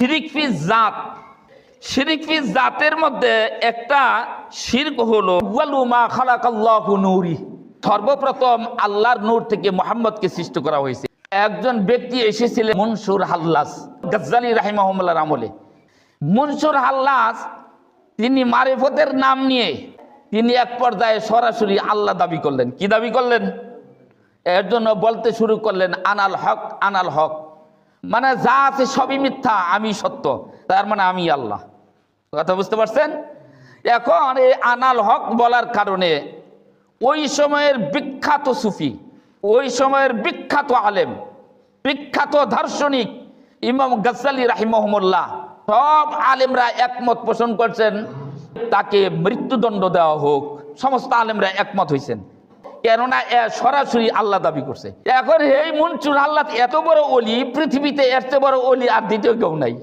শিরিক ফি জাত। শিরিকফি জাতের মধ্যে একটা শিরক হলো, ওয়ালু মা খালাকাল্লাহু নূরি। সর্বপ্রথম আল্লাহর নূর থেকে মোহাম্মদকে সৃষ্টি করা হয়েছে। একজন ব্যক্তি এসেছিলেন মনসুর হাল্লাস, গজ্জালি রাহিমাহুল্লাহর আমলে। মনসুর হাল্লাস, তিনি মারেফতের নাম নিয়ে তিনি এক পর্যায়ে সরাসরি আল্লাহ দাবি করলেন। কি দাবি করলেন? এর জন্য বলতে শুরু করলেন, আনাল হক আনাল হক। মানে যা আছে সবই মিথ্যা, আমি সত্য। তার মানে আমি আল্লাহ। কথা বুঝতে পারছেন? এখন এই আনাল হক বলার কারণে ওই সময়ের বিখ্যাত সুফি, ওই সময়ের বিখ্যাত আলেম, বিখ্যাত দার্শনিক ইমাম গজ্জালি রাহিমহমুল্লাহ, সব আলেমরা একমত পোষণ করছেন, তাকে মৃত্যুদণ্ড দেওয়া হোক। সমস্ত আলেমরা একমত হয়েছেন কেননা এ সরাসরি আল্লাহ দাবি করছে। এখন এই মনসুর আল্লাহ এত বড় অলি, পৃথিবীতে এত বড় অলি আর দ্বিতীয় কেউ নাই।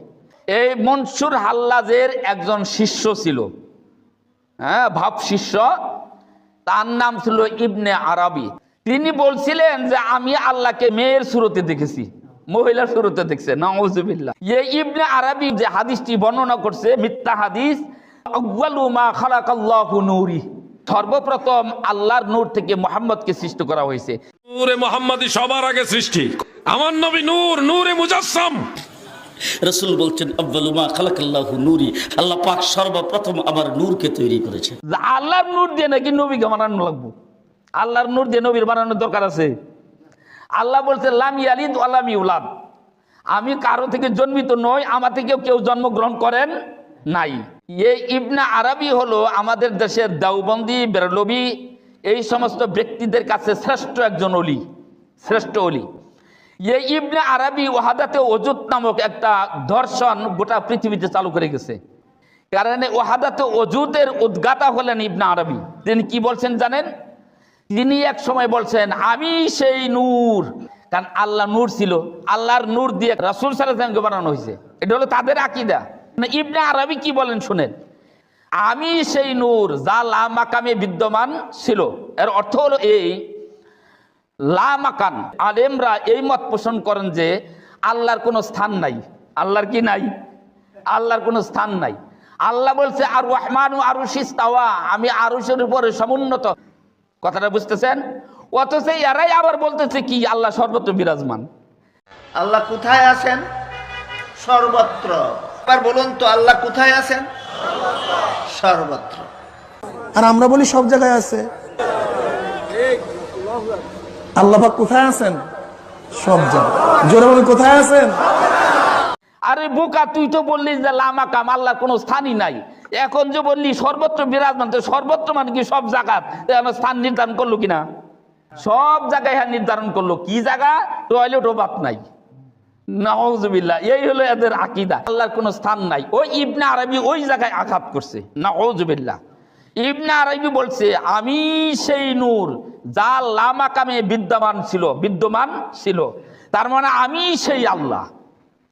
এই মনসুর হাল্লাজের একজন শিষ্য ছিল। হ্যাঁ ভাব শিষ্য। তার নাম ছিল ইবনে আরবি। তিনি বলছিলেন যে, আমি আল্লাহকে মেয়ের সুরতে দেখেছি, মহিলার সুরতে দেখছে নওয়াজুবিল্লাহ এই ইবনে আরবি যে হাদিসটি বর্ণনা করছে, মিথ্যা হাদিস, আউয়ালু মা খালাকাল্লাহু সর্বপ্রথম আল্লাহর নূর থেকে মোহাম্মদকে সৃষ্টি করা হয়েছে। নূরে মোহাম্মদী সবার আগে সৃষ্টি। আমার নবী নূর নূরে মুজাসসাম। রসুল বলছেন আব্বালুমা খালাকাল্লাহু নূরি। আল্লাহ পাক সর্বপ্রথম আমার নূরকে তৈরি করেছে আল্লাহর নূর দিয়ে নাকি নবীকে বানানো লাগবো? আল্লাহর নূর দিয়ে নবীর বানানোর দরকার আছে। আল্লাহ বলছে লাম ইয়ালিদ আলাম ইউলাদ। আমি কারও থেকে জন্মিত নই আমার থেকেও কেউ জন্মগ্রহণ করেন নাই। এই ইবনা আরবি হলো আমাদের দেশের দেওবন্দি, বেরলবি, এই সমস্ত ব্যক্তিদের কাছে শ্রেষ্ঠ একজন অলি শ্রেষ্ঠ অলি এই ইবনে আরবি ওহাদাতে অজুত নামক একটা দর্শন গোটা পৃথিবীতে চালু করে গেছে। কারণ ওহাদাতে অজুদের উদ্গাতা হলেন ইবনা আরবি। তিনি কি বলছেন জানেন? তিনি এক সময় বলছেন, আমি সেই নূর। কারণ আল্লাহ নূর ছিল। আল্লাহর নূর দিয়ে রাসুল সালামকে বানানো হয়েছে। এটা হলো তাদের আকিদা। ইবনে আরবি কি বলেন শুনেন? আমি সেই নূর, যা লা মাকামে বিদ্যমান ছিল, এর অর্থ হলো এই, লা মাকান আলেমরা এই মত পোষণ করেন যে, আল্লাহর কোনো স্থান নাই। আল্লাহর কি নাই? আল্লাহর কোনো স্থান নাই। আল্লাহ বলছে, আর রহমান আরুশিস্তাওয়া আমি আরুষের উপরে সমুন্নত। কথাটা বুঝতেছেন? অথচ এরাই আবার বলতেছে কি, আল্লাহ সর্বত্র বিরাজমান। আল্লাহ কোথায় আছেন? সর্বত্র। এবার বলুন তো আল্লাহ কোথায় আছেন? সর্বত্র। আর আমরা বলি সব জায়গায় আছে। কোথায় আছেন? সব জায়গায়। জোরে বলেন কোথায় আছেন? আরে বোকা তুই তো বললি যে লামা কাম আল্লাহর কোনো স্থানই নাই। এখন যে বললি সর্বত্র বিরাজমান তো সর্বত্র মানে কি সব জায়গা? স্থান নির্ধারণ করল কিনা? সব জায়গায় হ্যাঁ নির্ধারণ করল। কি জায়গা? টয়লেটও বাত নাই। এই হলো এদের আকিদা। আল্লাহর কোনো স্থান নাই। ওই ইবনে আরবি ওই জায়গায় আঘাত করছে। নাউজুবিল্লাহ। ইবনে আরবি বলছে, আমি সেই নূর যা লামাকামে বিদ্যমান ছিল বিদ্যমান ছিল। তার মানে আমি সেই আল্লাহ।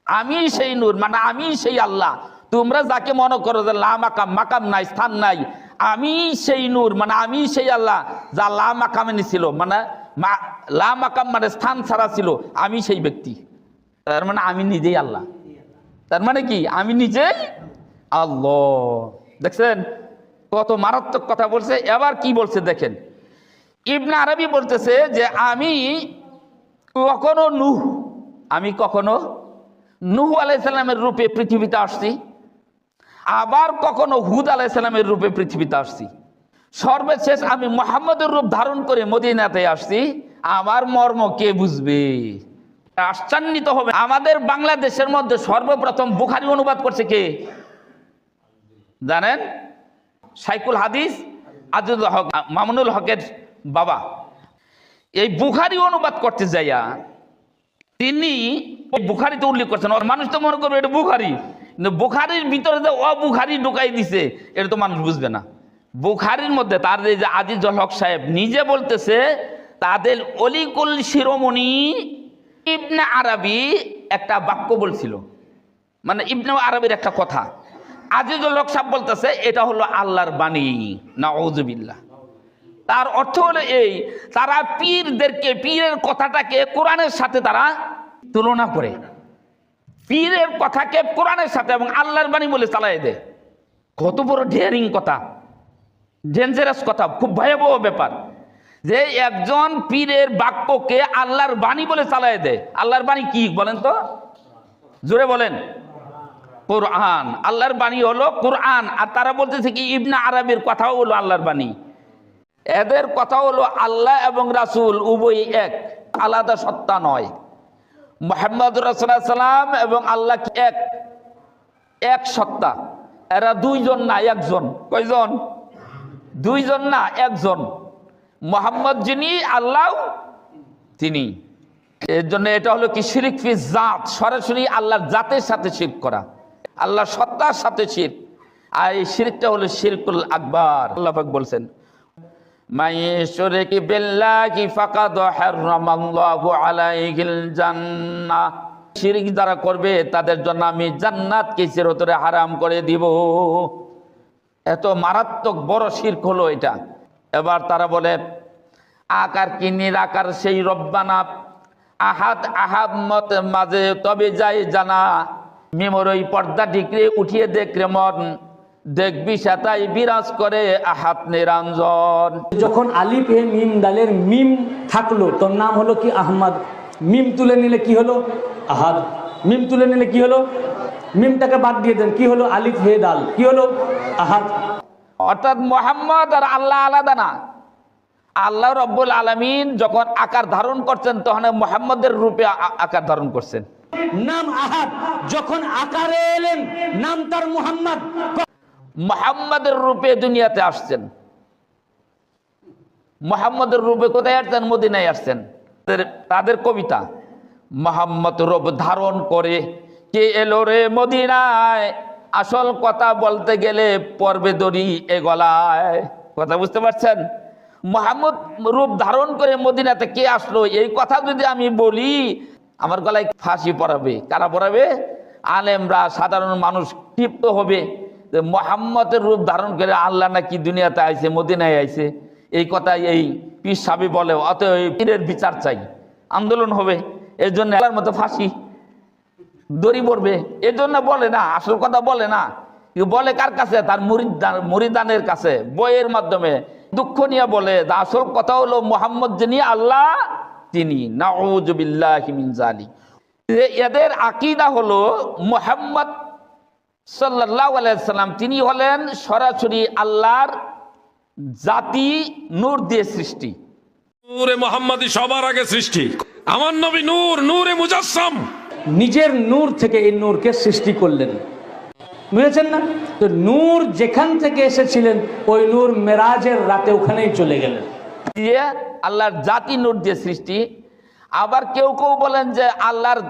আমি সেই নূর মানে আমি সেই আল্লাহ। তোমরা যাকে মনে করো যে লা মাকাম নাই, স্থান নাই, আমি সেই নূর মানে আমি সেই আল্লাহ যা লা মাকামে ছিল মানে মা- লা মাকাম মানে স্থান ছাড়া ছিল, আমি সেই ব্যক্তি। তার মানে আমি নিজেই আল্লাহ। তার মানে কি? আমি নিজেই আল্লাহ। দেখছেন? কত মারাত্মক কথা বলছে। এবার কি বলছে দেখেন? ইবনে আরবি বলতেছে যে, আমি কখনো নুহ, আমি কখনো নুহ আলাইসাল্লামের রূপে পৃথিবীতে আসছি, আবার কখনো হুদ আলাইসাল্লামের রূপে পৃথিবীতে আসছি। সর্বশেষ আমি মোহাম্মদের রূপ ধারণ করে মদিনাতে আসছি। আমার মর্ম কে বুঝবে? আশ্চর্যিত হবে। আমাদের বাংলাদেশের মধ্যে সর্বপ্রথম বুখারি অনুবাদ করছে কে? জানেন? সাইকুল হাদিস আজিজুল হক, মামুনুল হকের বাবা। এই বুখারি অনুবাদ করতে যাইয়া তিনি বুখারিতে উল্লেখ করছেন। ওর মানুষ তো মনে করবে এটা বুখারি, কিন্তু বুখারির ভিতরে যে অবুখারি ঢুকাই দিছে, এটা তো মানুষ বুঝবে না। বুখারির মধ্যে তার এই যে আজিজুল হক সাহেব নিজে বলতেছে, তাদের অলিকুল শিরোমণি ইবনে আরবি একটা বাক্য বলছিল। মানে ইবনে আরবির একটা কথা। আজিজুল হক সাহেব বলতেছে, এটা হলো আল্লাহর বাণী না ওজুবিল্লাহ তার অর্থ হলো এই, তারা পীরদেরকে, পীরের কথাটাকে কোরআনের সাথে তারা তুলনা করে। পীরের কথাকে কোরআনের সাথে এবং আল্লাহর বাণী বলে চালাই দেয়। কত বড় ডেয়ারিং কথা, ডেঞ্জারাস কথা, খুব ভয়াবহ ব্যাপার। যে একজন পীরের বাক্যকে আল্লাহর বাণী বলে চালাই দেয়। আল্লাহর বাণী কি বলেন তো? জোরে বলেন। কোরআন। আল্লাহর বাণী হলো কোরআন। আর তারা বলতেছে কি, ইবনা আরবির কথাও হলো আল্লাহর বাণী। এদের কথা হলো আল্লাহ এবং রাসূল উভয় এক, আলাদা সত্তা নয়। মোহাম্মদ রাসুল্লাহ এবং আল্লাহ কি এক? এক সত্তা। এরা দুইজন না, একজন। কয়জন? দুইজন না, একজন। মোহাম্মদ যিনি, আল্লাহ তিনি। এর জন্য এটা হলো কি? শিরিক ফি জাত, সরাসরি আল্লাহর জাতের সাথে শিরক করা, আল্লাহর সত্তার সাথে শির আর এই শিরকটা হলো শিরকুল আকবর, আল্লাহ পাক বলছেন শিরক যারা করবে, তাদের জন্য আমি জান্নাতকে চিরতরে হারাম করে দিব। এত মারাত্মক বড় শিরক হলো এটা। এবার তারা বলে, আকার কি নিরাকার সেই রব্বানা? আহাদ আহাব মত মাঝে তবে যাই জানা। মেমোর ওই পর্দা টিকরে উঠিয়ে দেখরে মন। দেখবি সাতাই বিরাজ করে আহাত নিরঞ্জন। যখন আলিফ এ মিম দালের মিম থাকল, তোর নাম হলো কি আহমদ? মিম তুলে নিলে কি হলো? আহাদ। মিম তুলে নিলে কি হলো? মিমটাকে বাদ দিয়ে দেন, কি হলো আলিফ হে দাল কি হলো? আহাদ। অর্থাৎ মোহাম্মদ আর আল্লাহ আলাদা না। আল্লাহ রব্বুল আলমিন যখন আকার ধারণ করছেন তখন মোহাম্মদের রূপে আকার ধারণ করছেন। নাম আহাদ যখন আকারে এলেন নাম তার মুহাম্মদ। মোহাম্মদের রূপে দুনিয়াতে আসছেন। মোহাম্মদের রূপে কোথায় আসছেন? মদিনায় আসছেন। তাদের- কবিতা মোহাম্মদ রূপ ধারণ করে কে এলো রে মদিনায়? আসল কথা বলতে গেলে পর্বে দড়ি এ গলায়। কথা বুঝতে পারছেন? মোহাম্মদ রূপ ধারণ করে মদিনাতে কে আসলো? এই কথা যদি আমি বলি, আমার গলায় ফাঁসি পড়াবে কারা পড়াবে আলেমরা, সাধারণ মানুষ ক্ষিপ্ত হবে যে মোহাম্মদের রূপ ধারণ করে আল্লাহ নাকি দুনিয়াতে আইছে, মদিনায় আইছে। এই কথা এই পীর সাবি বলে এই পীরের বিচার চাই। আন্দোলন হবে। এর জন্য আল্লাহর মতো ফাঁসি। দড়ি পড়বে এর জন্য বলে না, আসল কথা বলে না। বলে কার কাছে? তার মুরিদান মুরিদানের কাছে, বইয়ের মাধ্যমে। দুঃখ নিয়ে বলে আসল কথা হলো মোহাম্মদ যিনি, আল্লাহ তিনি। নাউজুবিল্লাহি এদের আকিদা হলো মোহাম্মদ সাল্লাহ আলাইসাল্লাম তিনি হলেন সরাসরি আল্লাহর জাতি নূর দিয়ে সৃষ্টি। নূরে সবার আগে সৃষ্টি। আমার নবী নূর, নূরে মুজাসসাম। নিজের নূর থেকে এই নূরকে সৃষ্টি করলেন। বুঝেছেন না? তো নূর যেখান থেকে এসেছিলেন ওই নূর মেরাজের রাতে ওখানেই চলে গেলেন। দিয়ে আল্লাহর জাতি নূর দিয়ে সৃষ্টি আবার কেউ কেউ বলেন যে আল্লাহর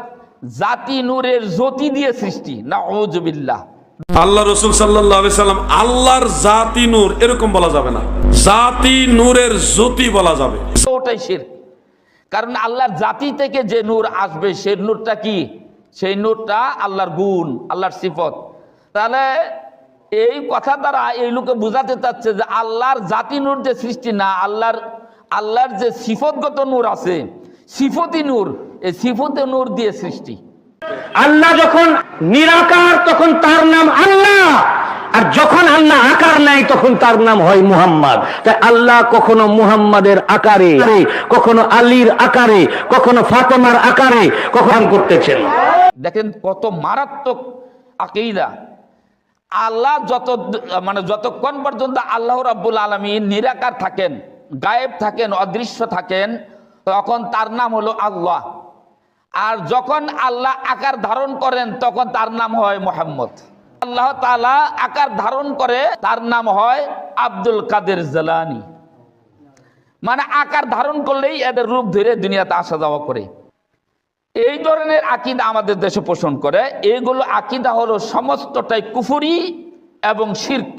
জাতি নূরের জ্যোতি দিয়ে সৃষ্টি। না ওজবিল্লাহ আল্লাহ রসুল সাল্লাম আল্লাহর জাতি নূর এরকম বলা যাবে না। জাতি নূরের জ্যোতি বলা যাবে। ওটাই শির কারণ আল্লাহর জাতি থেকে যে নূর আসবে, সেই নূরটা কি? সেই নূরটা আল্লাহর গুণ, আল্লাহর সিফত। তাহলে এই কথা দ্বারা এই লোকে বোঝাতে চাচ্ছে যে আল্লাহর জাতি নূর যে সৃষ্টি না, আল্লাহর আল্লাহর যে সিফতগত নূর আছে, সিফতি নূর, এই সিফতে নূর দিয়ে সৃষ্টি। আল্লাহ যখন নিরাকার, তখন তার নাম আল্লাহ। আর যখন আল্লাহ আকার নেয়, তখন তার নাম হয় মুহাম্মদ। তাই আল্লাহ কখনো মুহাম্মাদের আকারে, কখনো আলীর আকারে, কখনো ফাতেমার আকারে কখন করতেছেন দেখেন কত মারাত্মক আকিদা। আল্লাহ যত মানে যতক্ষণ পর্যন্ত আল্লাহ রাব্বুল আলমী নিরাকার থাকেন, গায়েব থাকেন, অদৃশ্য থাকেন, তখন তার নাম হলো আল্লাহ। আর যখন আল্লাহ আকার ধারণ করেন, তখন তার নাম হয় মোহাম্মদ। আল্লাহ তালা আকার ধারণ করে, তার নাম হয় আব্দুল কাদের জালানি। মানে আকার ধারণ করলেই এদের রূপ ধরে দুনিয়াতে আসা যাওয়া করে। এই ধরনের আকিদা আমাদের দেশে পোষণ করে। এইগুলো আকিদা হলো সমস্তটাই কুফুরি এবং শির্ক।